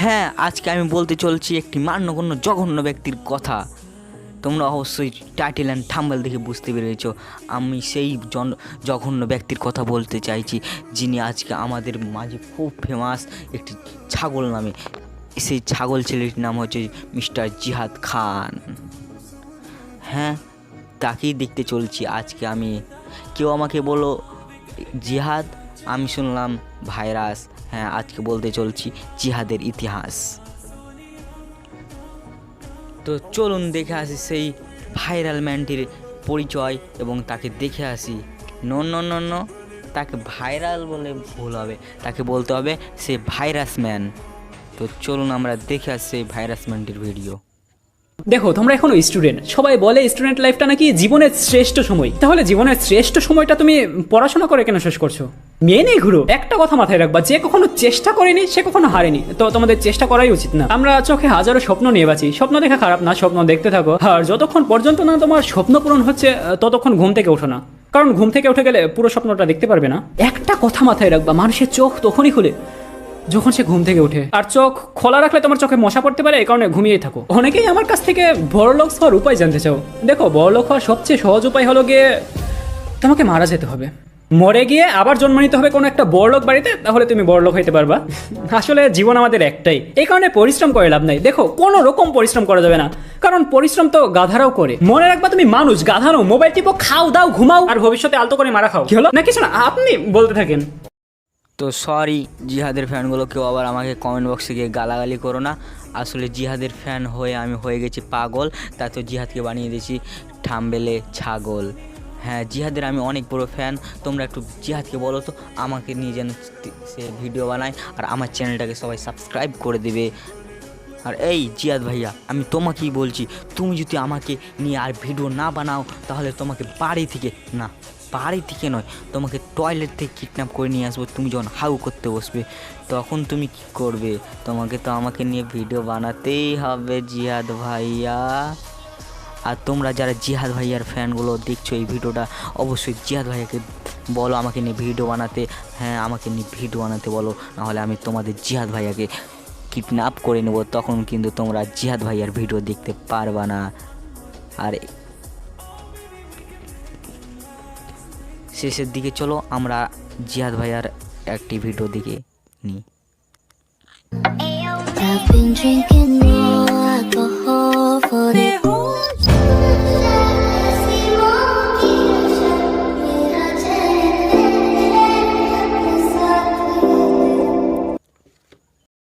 হ্যাঁ আজকে আমি বলতে চলছি একটি মান্যগণ্য জঘন্য ব্যক্তির কথা। তোমরা অবশ্যই টাইটেল অ্যান্ড থাম্বেল দেখে বুঝতে পেরেছ। আমি সেই জন, জঘন্য ব্যক্তির কথা বলতে চাইছি, যিনি আজকে আমাদের মাঝে খুব ফেমাস একটি ছাগল নামে। সেই ছাগল ছেলেটির নাম হচ্ছে মিস্টার জিহাদ খান। হ্যাঁ তাকেই দেখতে চলছি আজকে আমি। কেউ আমাকে বলো, জিহাদ, আমি শুনলাম ভাইরাস। হ্যাঁ আজকে বলতে চলছি জিহাদের ইতিহাস। তো চলুন দেখে আসি সেই ভাইরাল ম্যানটির পরিচয় এবং তাকে দেখে আসি। নন ন ন, তাকে ভাইরাল বলে ভুল হবে। তাকে বলতে হবে সে ভাইরাস ম্যান। তো চলুন আমরা দেখে আসি সেই ভাইরাস ম্যানটির ভিডিও। দেখো, তোমরা এখনও স্টুডেন্ট সবাই বলে স্টুডেন্ট লাইফটা নাকি জীবনের শ্রেষ্ঠ সময়। তাহলে জীবনের শ্রেষ্ঠ সময়টা তুমি পড়াশোনা করে কেন শেষ করছ? মেয়ে ঘুরো। একটা কথা মাথায় রাখবা, যে কখনো চেষ্টা করেনি, সে কখনো হারেনি। তো তোমাদের চেষ্টা করাই উচিত না। আমরা চোখে হাজারো স্বপ্ন নিয়ে বাঁচি। স্বপ্ন দেখা খারাপ না, স্বপ্ন দেখতে থাকো। আর যতক্ষণ পর্যন্ত না তোমার স্বপ্ন পূরণ হচ্ছে, ততক্ষণ ঘুম থেকে ওঠো না। কারণ ঘুম থেকে উঠে গেলে পুরো স্বপ্নটা দেখতে পারবে না। একটা কথা মাথায় রাখবা, মানুষের চোখ তখনই খুলে। যখন সে ঘুম থেকে ওঠে। আর চোখ খোলা রাখলে তোমার চোখে মশা পড়তে পারে, এই কারণে ঘুমিয়েই থাকো। অনেকেই আমার কাছ থেকে বড়লোক হওয়ার উপায় জানতে চাও। দেখো, বড়লোক হওয়ার সবচেয়ে সহজ উপায় হলো গিয়ে তোমাকে মারা যেতে হবে। মরে গিয়ে আবার জন্ম নিতে হবে কোনো একটা বড়লোক বাড়িতে, তাহলে তুমি বড়লোক হইতে পারবা। আসলে জীবন আমাদের একটাই। এই কারণে পরিশ্রম করে লাভ নাই। দেখো, কোনো রকম পরিশ্রম করা যাবে না। কারণ পরিশ্রম তো গাধারাও করে। মনে রাখবা তুমি মানুষ গাধারও মোবাইল টিপো, খাও, দাও, ঘুমাও, আর ভবিষ্যতে আলতো করে মারা খাও। কি হলো? না, কিছু না, আপনি বলতে থাকেন। তো সরি জিহাদের ফ্যানগুলো কেউ আবার আমাকে কমেন্ট বক্সে গিয়ে গালাগালি করো না। আসলে জিহাদের ফ্যান হয়ে আমি হয়ে গেছি পাগল তাতে তো জিহাদকে বানিয়ে দিয়েছি ঠাম্বেলে ছাগল। হ্যাঁ জিহাদের আমি অনেক বড় ফ্যান, তোমরা একটু জিহাদকে বলো তো, আমাকে নিয়ে যেন সে ভিডিও বানায়, আর আমার চ্যানেলটাকে সবাই সাবস্ক্রাইব করে দেবে। আর এই জিয়াদ ভাইয়া, আমি তোমাকেই বলছি, তুমি যদি আমাকে নিয়ে আর ভিডিও না বানাও, তাহলে তোমাকে বাড়ি থেকে, না, বাড়ি থেকে নয়, তোমাকে টয়লেট থেকে কিডন্যাপ করে নিয়ে আসব, তুমি যখন হাউ করতে বসবে, তখন তুমি কি করবে? তোমাকে তো আমাকে নিয়ে ভিডিও বানাতেই হবে জিয়াদ ভাইয়া। আর তোমরা যারা জিহাদ ভাইয়ার ফ্যানগুলো দেখছ এই ভিডিওটা, অবশ্যই জিহাদ ভাইয়াকে বলো আমাকে নিয়ে ভিডিও বানাতে। হ্যাঁ আমাকে নিয়ে ভিডিও বানাতে বলো, নাহলে আমি তোমাদের জিহাদ ভাইয়াকে কিডন্যাপ করে নেব, তখন কিন্তু তোমরা জিহাদ ভাইয়ার ভিডিও দেখতে পারবা না। আর শেষের দিকে চলো, আমরা জিহাদ ভাইয়ার একটি ভিডিও দিকে নিই। I've been drinking more